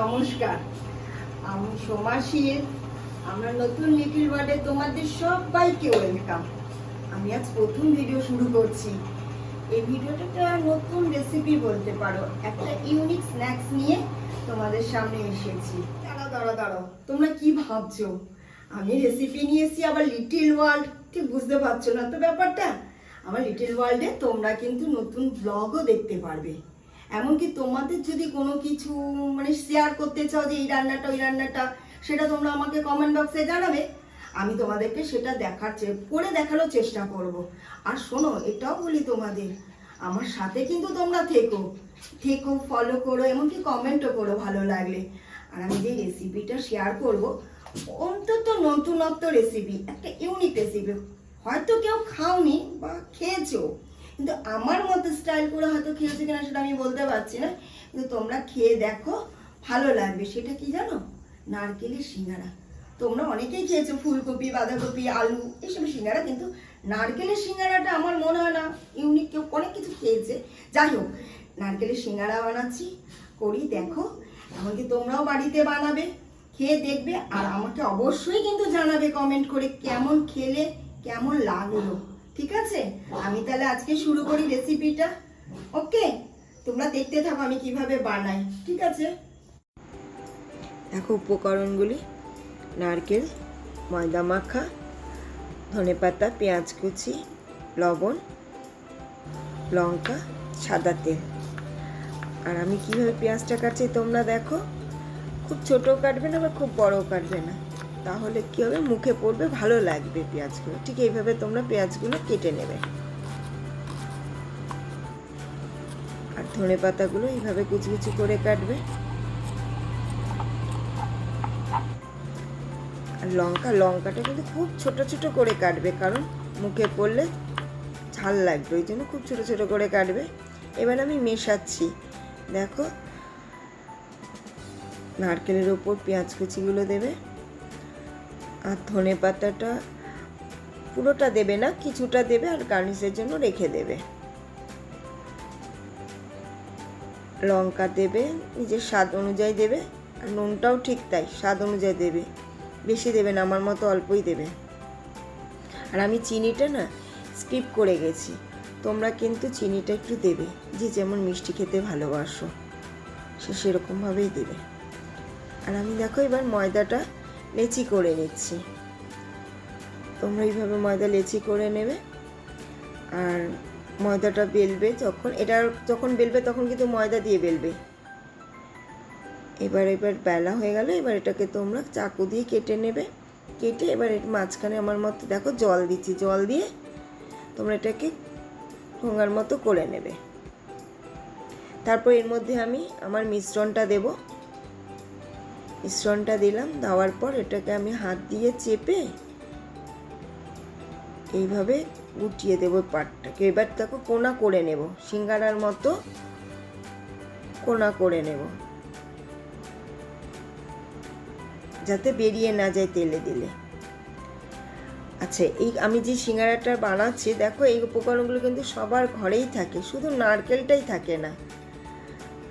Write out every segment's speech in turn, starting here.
নমস্কার। আমি সোমা আমরা নতুন লিটিল ওয়ার্ডে তোমাদের সবাইকে ওয়েলকাম। আমি আজ প্রথম ভিডিও শুরু করছি। এই ভিডিওটা নতুন রেসিপি বলতে পারো। একটা ইউনিক স্ন্যাক্স নিয়ে তোমাদের সামনে এসেছি। দাঁড়াও দাঁড়া দাঁড়াও। তোমরা কি ভাবছ? আমি রেসিপি নিয়ে আবার লিটিল ওয়ার্ল্ড। ঠিক বুঝতে পারছ না তো ব্যাপারটা? আমার লিটিল ওয়ার্ল্ডে তোমরা কিন্তু নতুন ব্লগও দেখতে পারবে। এমনকি তোমাদের যদি কোনো কিছু মানে শেয়ার করতে চাও যে এই রান্নাটা, ওই রান্নাটা, সেটা তোমরা আমাকে কমেন্ট বক্সে জানাবে। আমি তোমাদেরকে সেটা দেখার করে দেখানোর চেষ্টা করব। আর শোনো, এটাও বলি তোমাদের, আমার সাথে কিন্তু তোমরা থেকো। থেকো ফলো করো, এমনকি কমেন্টও করো ভালো লাগলে। আর আমি যে রেসিপিটা শেয়ার করব, অন্তত নতুনত্ব রেসিপি একটা ইউনিক রেসিপি হয়তো কেউ খাওনি বা খেয়েছো। কিন্তু আমার মতো স্টাইল করে হয়তো খেয়েছে কিনা সেটা আমি বলতে পারছি না। কিন্তু তোমরা খেয়ে দেখো, ভালো লাগবে। সেটা কি জানো? নারকেলের সিঙ্গারা। তোমরা অনেকেই খেয়েছো, ফুলকপি, বাঁধাকপি, আলু, এসব সিঙ্গারা, কিন্তু নারকেলের সিঙ্গারাটা আমার মনে হয় না ইউনিক কেউ অনেক কিছু খেয়েছে। যাই হোক, নারকেলের সিঙ্গারা বানাচ্ছি, করি, দেখো। এমনকি তোমরাও বাড়িতে বানাবে, খেয়ে দেখবে। আর আমাকে অবশ্যই কিন্তু জানাবে কমেন্ট করে কেমন খেলে, কেমন লাগল। ঠিক আছে? আমি তাহলে আজকে শুরু করি রেসিপিটা ওকে তোমরা দেখতে থাকো আমি কীভাবে বানাই, ঠিক আছে? দেখো উপকরণগুলি। নারকেল, ময়দা মাখা ধনেপাতা পেঁয়াজ কুচি, লবণ, লঙ্কা, সাদা তেল। আর আমি কীভাবে পেঁয়াজটা কাটছি তোমরা দেখো। খুব ছোটও কাটবে না বা খুব বড়ও কাটবে না। তাহলে কি হবে? মুখে পড়বে, ভালো লাগবে পেঁয়াজগুলো। ঠিক এইভাবে তোমরা পেঁয়াজগুলো কেটে নেবে। আর ধনে পাতাগুলো এইভাবে কুচি কুচি করে কাটবে। আর লঙ্কা, লঙ্কাটা কিন্তু খুব ছোট ছোট করে কাটবে, কারণ মুখে পড়লে ঝাল লাগবে, ওই জন্য খুব ছোট ছোট করে কাটবে। এবার আমি মেশাচ্ছি। দেখো, নারকেলের ওপর পেঁয়াজ কুচিগুলো দেবে। আর ধনে পাতাটা পুরোটা দেবে না, কিছুটা দেবে আর গার্নিশের জন্য রেখে দেবে। লঙ্কা দেবে, নিজের স্বাদ অনুযায়ী দেবে, আর নুনটাও ঠিক তাই, স্বাদ অনুযায়ী দেবে। বেশি দেবে না, আমার মতো অল্পই দেবে। আর আমি চিনিটা না স্কিপ করে গেছি। তোমরা কিন্তু চিনিটা একটু দেবে, যে যেমন মিষ্টি খেতে ভালোবাসো, সে সেরকমভাবেই দেবে। আর আমি দেখো এবার ময়দাটা লেচি করে নিচ্ছি। তোমরা এইভাবে ময়দা লেচি করে নেবে। আর ময়দাটা বেলবে যখন, এটা যখন বেলবে তখন কিন্তু ময়দা দিয়ে বেলবে। এবার এবার বেলা হয়ে গেল, এবার এটাকে তোমরা চাকু দিয়ে কেটে নেবে। কেটে এবার এর মাঝখানে আমার মতো, দেখো, জল দিচ্ছি, জল দিয়ে তোমরা এটাকে ঠোঙার মতো করে নেবে। তারপর এর মধ্যে আমি আমার মিশ্রণটা দেব। মিশ্রণটা দিলাম, দেওয়ার পর এটাকে আমি হাত দিয়ে চেপে এইভাবে গুটিয়ে দেবো পাটটাকে। এবার দেখো কোনা করে নেব, সিঙ্গারার মতো কোনা করে নেব। যাতে বেরিয়ে না যায় তেলে দিলে। আচ্ছা এই আমি যে সিঙ্গারাটা বানাচ্ছি, দেখো এই উপকরণগুলো কিন্তু সবার ঘরেই থাকে, শুধু নারকেলটাই থাকে না।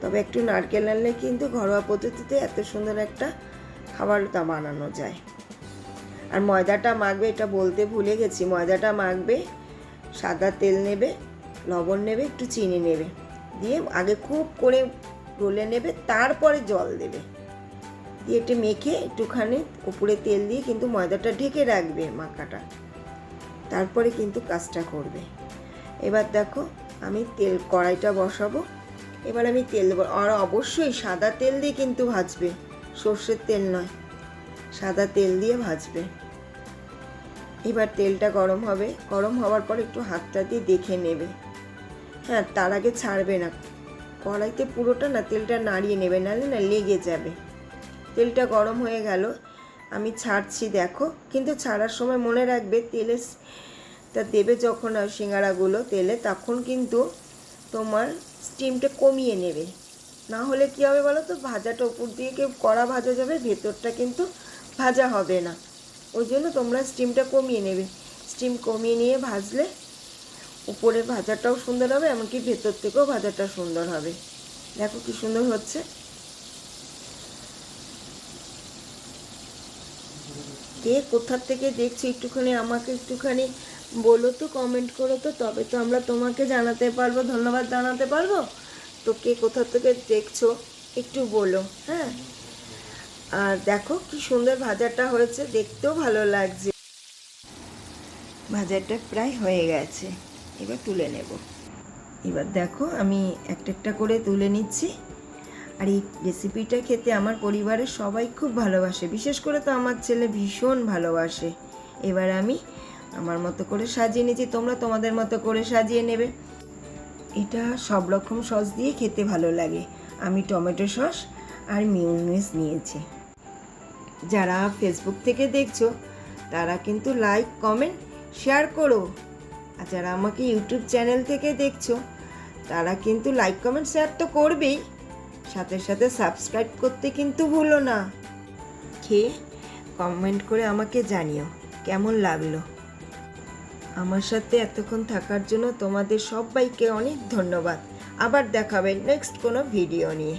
তবে একটু নারকেল আনলে কিন্তু ঘরোয়া পদ্ধতিতে এত সুন্দর একটা খাবার তা বানানো যায়। আর ময়দাটা মাখবে, এটা বলতে ভুলে গেছি, ময়দাটা মাখবে, সাদা তেল নেবে, লবণ নেবে, একটু চিনি নেবে, দিয়ে আগে খুব করে রোলে নেবে, তারপরে জল দেবে। দিয়ে একটু মেখে একটুখানি উপরে তেল দিয়ে কিন্তু ময়দাটা ঢেকে রাখবে মাখাটা। তারপরে কিন্তু কাজটা করবে। এবার দেখো, আমি তেল কড়াইটা বসাবো। এবার আমি তেল দেবো। আর অবশ্যই সাদা তেল দিয়ে কিন্তু ভাজবে। সর্ষের তেল নয়। সাদা তেল দিয়ে ভাজবে। এবার তেলটা গরম হবে। গরম হওয়ার পর একটু হাতটা দিয়ে দেখে নেবে। হ্যাঁ তার আগে ছাড়বে না। কড়াইতে পুরোটা না তেলটা নাড়িয়ে নেবে, নাহলে না লেগে যাবে। তেলটা গরম হয়ে গেল। আমি ছাড়ছি, দেখো। কিন্তু ছাড়ার সময় মনে রাখবে তেলে তা দেবে যখন সিঙ্গারাগুলো তেলে, তখন কিন্তু তোমার স্টিমটা কমিয়ে নেবে। না হলে কি হবে বলো তো ভাজাটা উপর দিয়ে কেউ কড়া ভাজা যাবে, ভেতরটা কিন্তু ভাজা হবে না। ওই জন্য তোমরা স্টিমটা কমিয়ে নেবে। স্টিম কমিয়ে নিয়ে ভাজলে উপরে ভাজাটাও সুন্দর হবে, এমনকি ভেতর থেকেও ভাজাটা সুন্দর হবে। দেখো কি সুন্দর হচ্ছে। কে কোথার থেকে দেখছি? একটুখানি আমাকে একটুখানি বলো তো কমেন্ট করো তো, তবে তো আমরা তোমাকে জানাতে পারব, ধন্যবাদ জানাতে পারব। তো কে কোথা থেকে দেখছ একটু বলো হ্যাঁ? আর দেখো কি সুন্দর ভাজাটা হয়েছে, দেখতেও ভালো লাগছে। ভাজাটা প্রায় হয়ে গেছে, এবার তুলে নেব। এবার দেখো, আমি একটা একটা করে তুলে নিচ্ছি। আর এই রেসিপিটা খেতে আমার পরিবারের সবাই খুব ভালোবাসে, বিশেষ করে তো আমার ছেলে ভীষণ ভালোবাসে। এবার আমি আমার মতো করে সাজিয়ে নিয়েছি, তোমরা তোমাদের মতো করে সাজিয়ে নেবে। এটা সব রকম সস দিয়ে খেতে ভালো লাগে। আমি টমেটো সস আর মিউনিস নিয়েছি। যারা ফেসবুক থেকে দেখছ, তারা কিন্তু লাইক কমেন্ট শেয়ার করো। আর যারা আমাকে ইউটিউব চ্যানেল থেকে দেখছ, তারা কিন্তু লাইক কমেন্ট শেয়ার তো করবেই। সাথে সাথে সাবস্ক্রাইব করতে কিন্তু ভুলো না। খেয়ে কমেন্ট করে আমাকে জানিও, কেমন লাগল? আমার সাথে এতক্ষণ থাকার জন্য তোমাদের সবাইকে অনেক ধন্যবাদ। আবার দেখাবে নেক্সট কোনো ভিডিও নিয়ে।